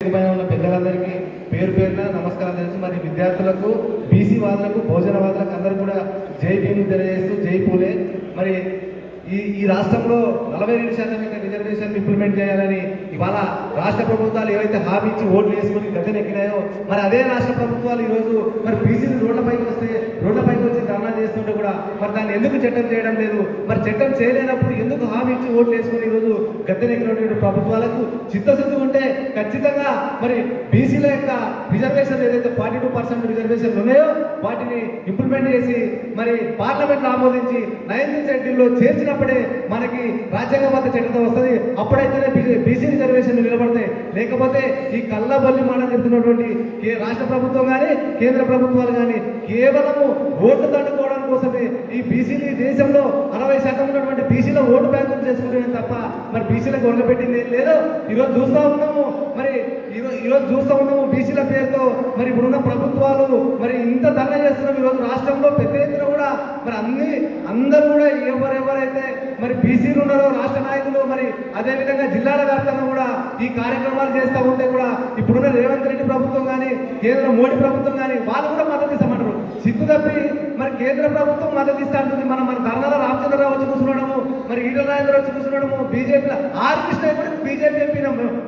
పైన ఉన్న పెద్దలందరికీ పేరు పేరున నమస్కారం తెలుసు. మరి విద్యార్థులకు బీసీ వాదులకు భోజన వాదులకు అందరూ కూడా జై భీము తెలియజేస్తూ జై పూలే. మరి ఈ ఈ రాష్ట్రంలో నలభై రెండు శాతం ఇంకా రిజర్వేషన్ ఇంప్లిమెంట్ చేయాలని ఇవాళ రాష్ట్ర ప్రభుత్వాలు ఏవైతే హామీ ఇచ్చి ఓట్లు వేసుకుని గద్దెనెక్కినాయో మరి అదే రాష్ట్ర ప్రభుత్వాలు ఈరోజు మరి బీసీలు రోడ్లపైకి వస్తే రోడ్లపైకి వచ్చి ధర్నా చేస్తుంటే కూడా మరి దాన్ని ఎందుకు చట్టం చేయడం లేదు? మరి చట్టం చేయలేనప్పుడు ఎందుకు హామీ ఇచ్చి ఓట్లు వేసుకుని ఈరోజు గద్దెనెక్కినటువంటి ప్రభుత్వాలకు చిత్తశుద్ధి ఉంటే ఖచ్చితంగా మరి బీసీల యొక్క రిజర్వేషన్ ఏదైతే ఫార్టీ టూ పర్సెంట్ రిజర్వేషన్లు ఉన్నాయో వాటిని ఇంప్లిమెంట్ చేసి మరి పార్లమెంట్లో ఆమోదించి నైన్త్ షెడ్యూల్లో చేర్చినప్పుడే మనకి రాజ్యాంగబద్ధ చట్టం వస్తుంది. అప్పుడైతేనే బీసీ రిజర్వేషన్లు నిలబడతాయి. లేకపోతే ఈ కళ్ళబల్లి మాట చెప్తున్నటువంటి రాష్ట్ర ప్రభుత్వం కానీ కేంద్ర ప్రభుత్వాలు కానీ కేవలము ఓట్లు తట్టుకోవడం ఈ బీసీలు దేశంలో అరవై శాతం ఉన్నటువంటి బీసీల ఓటు బ్యాంకులు చేసుకుంటున్నాయి తప్ప మరి బీసీలకు వదిలిపెట్టింది ఏం లేదు. ఈరోజు చూస్తా ఉన్నాము. మరి ఈరోజు ఈరోజు చూస్తా ఉన్నాము బీసీల పేరుతో. మరి ఇప్పుడున్న ప్రభుత్వాలు మరి ఇంత ధర్నా చేస్తున్నాం. ఈరోజు రాష్ట్రంలో పెద్ద ఎత్తున కూడా మరి అన్ని అందరూ కూడా ఎవరెవరైతే మరి బీసీలు ఉన్నారో రాష్ట్ర నాయకులు మరి అదే విధంగా జిల్లాల వ్యాప్తంగా కూడా ఈ కార్యక్రమాలు చేస్తూ ఉంటే కూడా ఇప్పుడున్న రేవంత్ రెడ్డి ప్రభుత్వం కానీ కేంద్ర మోడీ ప్రభుత్వం కానీ వాళ్ళు కూడా మద్దతు సిగ్గు తప్పి మరి కేంద్ర ప్రభుత్వం మద్దతు ఇస్తా ఉంటుంది మనం మన ధర్నాల రామచంద్రరావు వచ్చి కూర్చున్నాడము మరి ఈటల రాజేంద్ర వచ్చి కూర్చున్నాడము బీజేపీ ఆర్ కృష్ణ కూడా BJP MP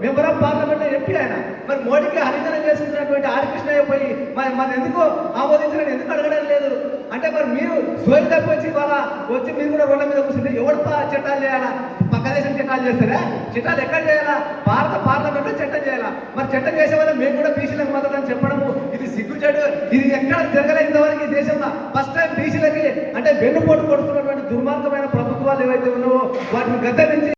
member of parliament MP ఆయన. మరి మోడీకి హరిజన చేసుకుంటున్నటువంటి ఆర్ కృష్ణయ్య పోయి మరి మన ఎందుకు ఆమోదించడం ఎందుకు అడగడం లేదు? అంటే మరి మీరు సోయి తప్పి వచ్చి వాళ్ళ వచ్చి మీరు కూడా రోడ్ల మీద కూర్చుంటే ఎవడు చట్టాలు చేయాలా? పక్క దేశం చట్టాలు చేస్తారా? చట్టాలు ఎక్కడ చేయాలా? భారత పార్లమెంట్లో చట్టం చేయాలా? మరి చట్టం చేసే వల్ల మేము కూడా బీసీలకు మద్దతు అని చెప్పడము. ఇది సిగ్గుచేడు ఇది ఎక్కడ జరగలేదు ఇంతవరకు ఈ దేశంలో ఫస్ట్ టైం ఏవైతే ఉన్నావో వాటిని గద్దరించి